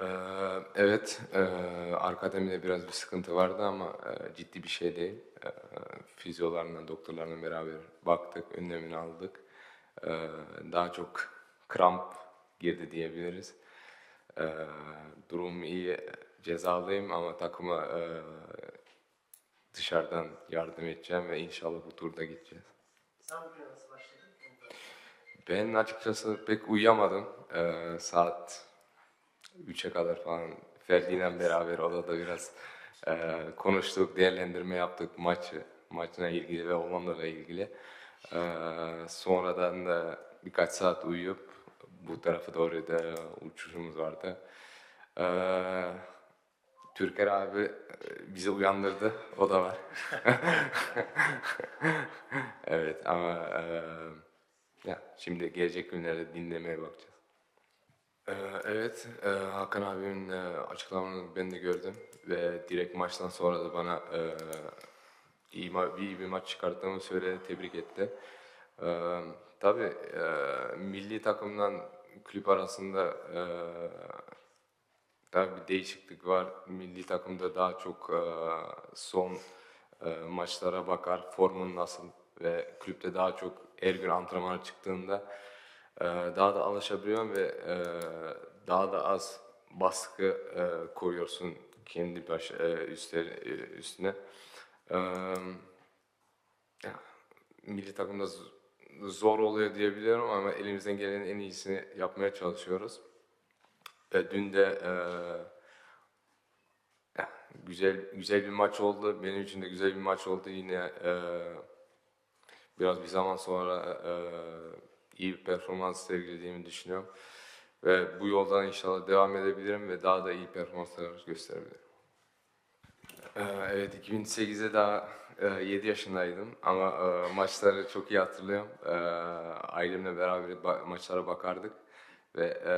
Ee, evet, e, akademide biraz bir sıkıntı vardı ama e, ciddi bir şey değil. E, fizyolarla, doktorlarla beraber baktık, önlemini aldık. E, daha çok kramp girdi diyebiliriz. E, durum iyi, cezalıyım ama takıma e, dışarıdan yardım edeceğim ve inşallah bu turda gideceğiz. Sen bugüne nasıl başladın? Ben açıkçası pek uyuyamadım. Saat 3'e kadar falan Ferdi'yle beraber odada biraz e, konuştuk, değerlendirme yaptık maçı, maçına ilgili ve Hollanda'la ilgili. Ee, sonradan da birkaç saat uyuyup bu tarafa doğru da uçuşumuz vardı. Ee, Türker abi e, bizi uyandırdı, o da var. evet ama e, ya şimdi gelecek günlerde dinlemeye bakacağız. Ee, evet, e, Hakan abimin e, ben de gördüm ve direkt maçtan sonra da bana e, iyi, ma- iyi bir maç çıkarttığımı söyledi, tebrik etti. Ee, tabii e, milli takımdan kulüp arasında e, Tabii bir değişiklik var. Milli takımda daha çok e, son e, maçlara bakar, formun nasıl ve kulüpte daha çok her gün antrenmana çıktığında e, daha da alışabiliyorum ve e, daha da az baskı e, koyuyorsun kendi baş, e, üstler, e, üstüne. E, ya, milli takımda zor oluyor diyebiliyorum ama elimizden gelenin en iyisini yapmaya çalışıyoruz. E, dün de güzel güzel bir maç oldu. Benim için de güzel bir maç oldu. Yine biraz bir zaman sonra iyi bir performans sergilediğimi düşünüyorum. Ve bu yoldan inşallah devam edebilirim ve daha da iyi performanslar gösterebilirim. Ee, Evet 2008'de daha 7 yaşındaydım ama e, maçları çok iyi hatırlıyorum. Ee, Ailemle beraber maçlara bakardık ve e,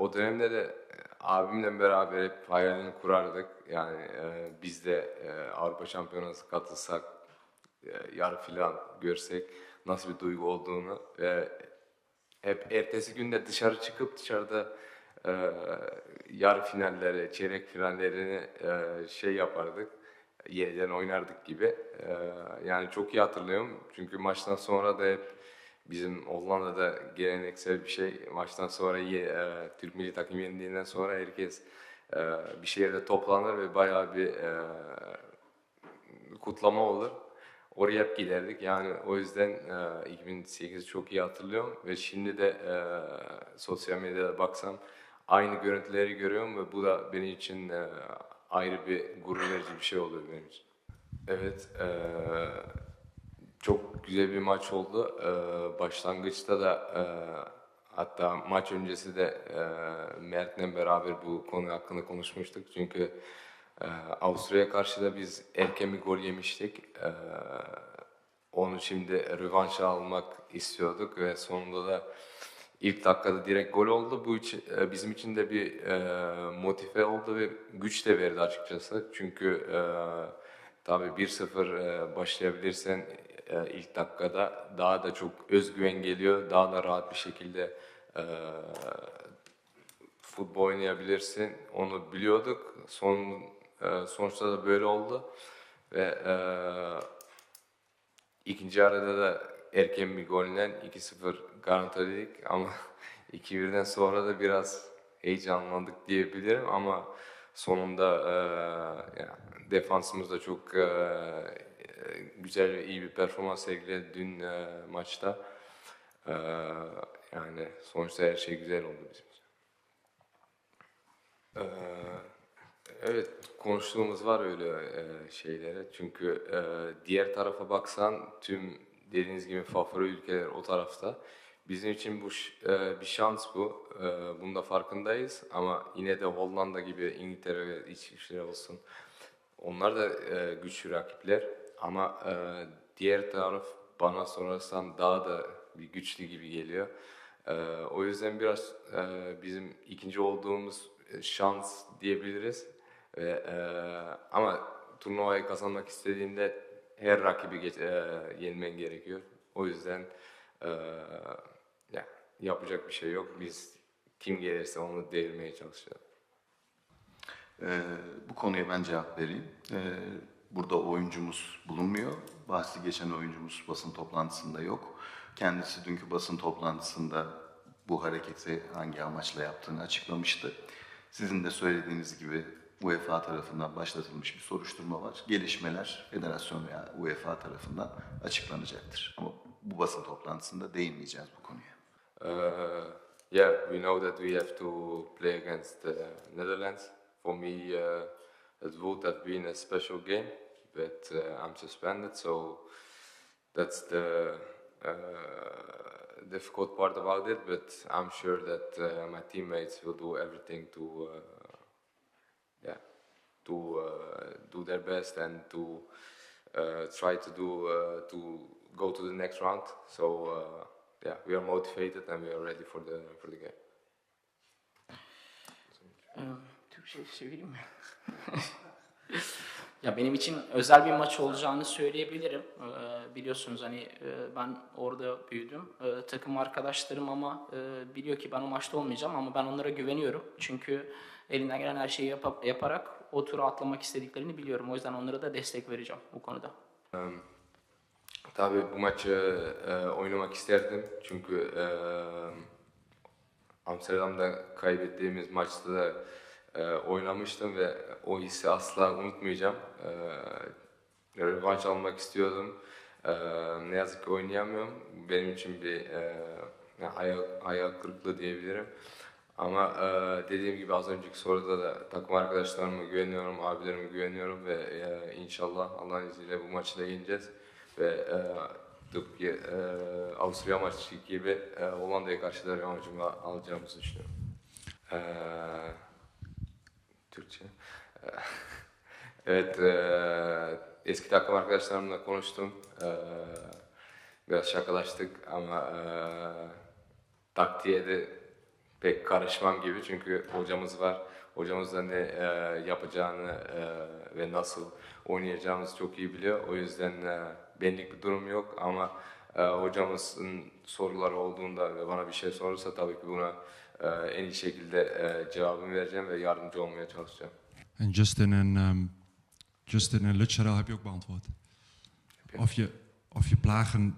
o dönemde de e, abimle beraber hep hayalini kurardık. Yani e, biz de e, Avrupa Şampiyonası katılsak, e, yarı final görsek nasıl bir duygu olduğunu ve hep ertesi günde dışarı çıkıp dışarıda e, yarı finalleri, çeyrek finallerini e, şey yapardık. Yeniden oynardık gibi. E, yani çok iyi hatırlıyorum. Çünkü maçtan sonra da hep bizim Hollanda'da geleneksel bir şey. Maçtan sonra e, Türk milli takım yenildiğinden sonra herkes e, bir şehirde toplanır ve bayağı bir e, kutlama olur. Oraya hep giderdik. Yani o yüzden e, 2008'i çok iyi hatırlıyorum ve şimdi de e, sosyal medyada baksam aynı görüntüleri görüyorum ve bu da benim için e, ayrı bir gurur verici bir şey oluyor benim için. Evet, e, çok güzel bir maç oldu. E, başlangıçta da e, hatta maç öncesi de e, Mert'le beraber bu konu hakkında konuşmuştuk. Çünkü e, Avusturya'ya karşı da biz erken bir gol yemiştik. E, onu şimdi rövanşı almak istiyorduk ve sonunda da ilk dakikada direkt gol oldu. Bu için, e, bizim için de bir e, motive oldu ve güç de verdi açıkçası. Çünkü e, tabii 1-0 e, başlayabilirsen e, ilk dakikada daha da çok özgüven geliyor. Daha da rahat bir şekilde e, futbol oynayabilirsin. Onu biliyorduk. Son e, sonuçta da böyle oldu ve e, ikinci arada da erken bir golle 2-0 garantiledik ama 2-1'den sonra da biraz heyecanlandık diyebilirim ama sonunda e, ya, defansımız da çok e, e, güzel ve iyi bir performans sergiledi dün e, maçta. E, yani sonuçta her şey güzel oldu bizim için. Ee, Evet, konuştuğumuz var öyle e, şeylere. Çünkü e, diğer tarafa baksan tüm dediğiniz gibi favori ülkeler o tarafta. Bizim için bu e, bir şans bu. E, bunun da farkındayız. Ama yine de Hollanda gibi İngiltere İsviçre olsun. Onlar da e, güçlü rakipler. Ama e, diğer taraf bana sorarsan daha da bir güçlü gibi geliyor. E, o yüzden biraz e, bizim ikinci olduğumuz e, şans diyebiliriz. Ve, e, ama turnuvayı kazanmak istediğinde her rakibi geç, e, yenmen gerekiyor. O yüzden e, ya, yapacak bir şey yok. Biz kim gelirse onu devirmeye çalışacağız. Ee, bu konuya ben cevap vereyim. Ee, burada oyuncumuz bulunmuyor. Bahsi geçen oyuncumuz basın toplantısında yok. Kendisi dünkü basın toplantısında bu hareketi hangi amaçla yaptığını açıklamıştı. Sizin de söylediğiniz gibi UEFA tarafından başlatılmış bir soruşturma var. Gelişmeler federasyon veya UEFA tarafından açıklanacaktır. Ama bu basın toplantısında değinmeyeceğiz bu konuya. Uh, yeah, we know that we have to play against the Netherlands. For me, uh, it would have been a special game, but uh, I'm suspended, so that's the uh, difficult part about it. But I'm sure that uh, my teammates will do everything to, uh, yeah, to uh, do their best and to uh, try to do uh, to go to the next round. So yeah, we are motivated and we are ready for the for the game. Mi? ya benim için özel bir maç olacağını söyleyebilirim. Ee, biliyorsunuz hani e, ben orada büyüdüm. Ee, takım arkadaşlarım ama e, biliyor ki ben o maçta olmayacağım ama ben onlara güveniyorum. Çünkü elinden gelen her şeyi yapa- yaparak o turu atlamak istediklerini biliyorum. O yüzden onlara da destek vereceğim bu konuda. Tabii bu maçı e, oynamak isterdim çünkü Amsterdam'da kaybettiğimiz maçta da e, oynamıştım ve o hissi asla unutmayacağım. E, rövanş almak istiyordum. E, ne yazık ki oynayamıyorum. Benim için bir e, hayal, hayal kırıklığı diyebilirim. Ama e, dediğim gibi az önceki soruda da takım arkadaşlarıma güveniyorum, abilerime güveniyorum ve e, inşallah Allah'ın izniyle bu maçı da yeneceğiz. Ve e, tıpkı e, Avusturya maçı gibi e, Hollanda'ya karşı da revanşımı alacağımızı düşünüyorum. E, Türkçe. Evet, e, eski takım arkadaşlarımla konuştum. E, biraz şakalaştık ama e, taktiğe de pek karışmam gibi çünkü hocamız var. Hocamız da ne e, yapacağını e, ve nasıl oynayacağımızı çok iyi biliyor. O yüzden e, benlik bir durum yok ama e, hocamızın soruları olduğunda ve bana bir şey sorursa tabii ki buna en iyi şekilde e, cevabımı vereceğim ve yardımcı olmaya çalışacağım. En Justin en, um, Justin en Lutschera heb je ook beantwoord. Of je, of je plagen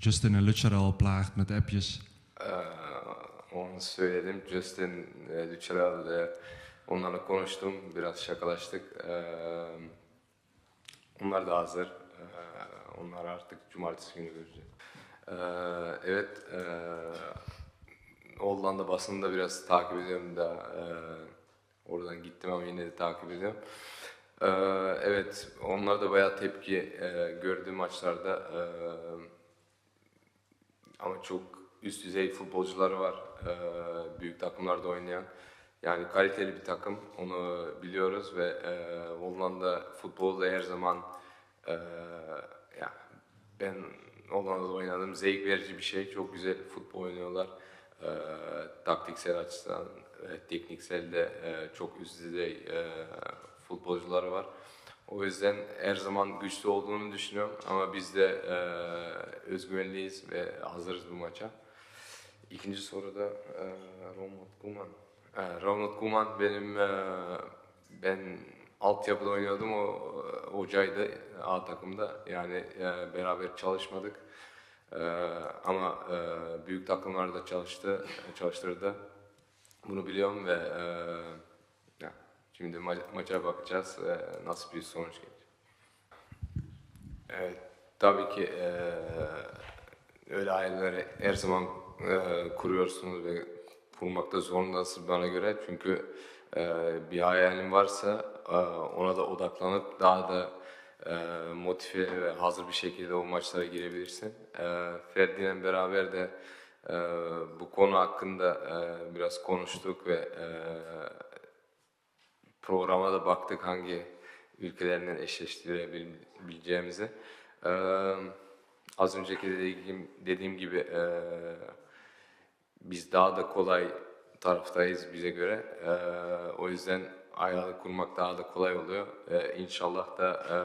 Justin en Lutschera al plaagt met appjes. Onu söyledim. Justin, e, Ducharel, e, onlarla konuştum. Biraz şakalaştık. Ee, onlar da hazır. Ee, onlar artık cumartesi günü göreceğiz. Ee, evet, e, Hollanda basını da biraz takip ediyorum da e, oradan gittim ama yine de takip ediyorum. Ee, evet, onlar da bayağı tepki e, gördüğüm maçlarda. E, ama çok üst düzey futbolcuları var. Ee, büyük takımlarda oynayan. Yani kaliteli bir takım. Onu biliyoruz ve e, Hollanda futbolda her zaman e, ya ben Hollanda'da oynadım. Zevk verici bir şey. Çok güzel futbol oynuyorlar. E, taktiksel açıdan, e, tekniksel de e, çok üst düzey e, futbolcuları var. O yüzden her zaman güçlü olduğunu düşünüyorum ama biz de e, özgüvenliyiz ve hazırız bu maça. İkinci soruda e, Ronald Koeman. E, Ronald Koeman benim e, ben altyapıda oynuyordum o e, hocaydı A takımda yani e, beraber çalışmadık. E, ama e, büyük takımlarda çalıştı, çalıştırdı. Bunu biliyorum ve e, ya, şimdi ma- maça bakacağız e, nasıl bir sonuç gelecek. Evet, tabii ki eee, öyle hayalleri her zaman eee, kuruyorsunuz ve kurmakta zorundasınız bana göre. Çünkü eee, bir hayalin varsa eee, ona da odaklanıp daha da motive ve hazır bir şekilde o maçlara girebilirsin. Ferdi'yle beraber de bu konu hakkında biraz konuştuk ve programa da baktık hangi ülkelerden eşleştirebileceğimizi. Az önceki dediğim, dediğim gibi biz daha da kolay taraftayız bize göre. O yüzden ayağı kurmak daha da kolay oluyor. Ee, inşallah da e,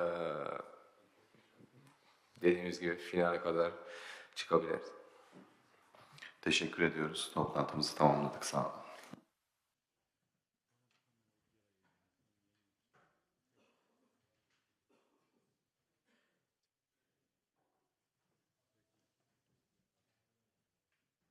dediğimiz gibi finale kadar çıkabiliriz. Teşekkür ediyoruz. Toplantımızı tamamladık. Sağ olun.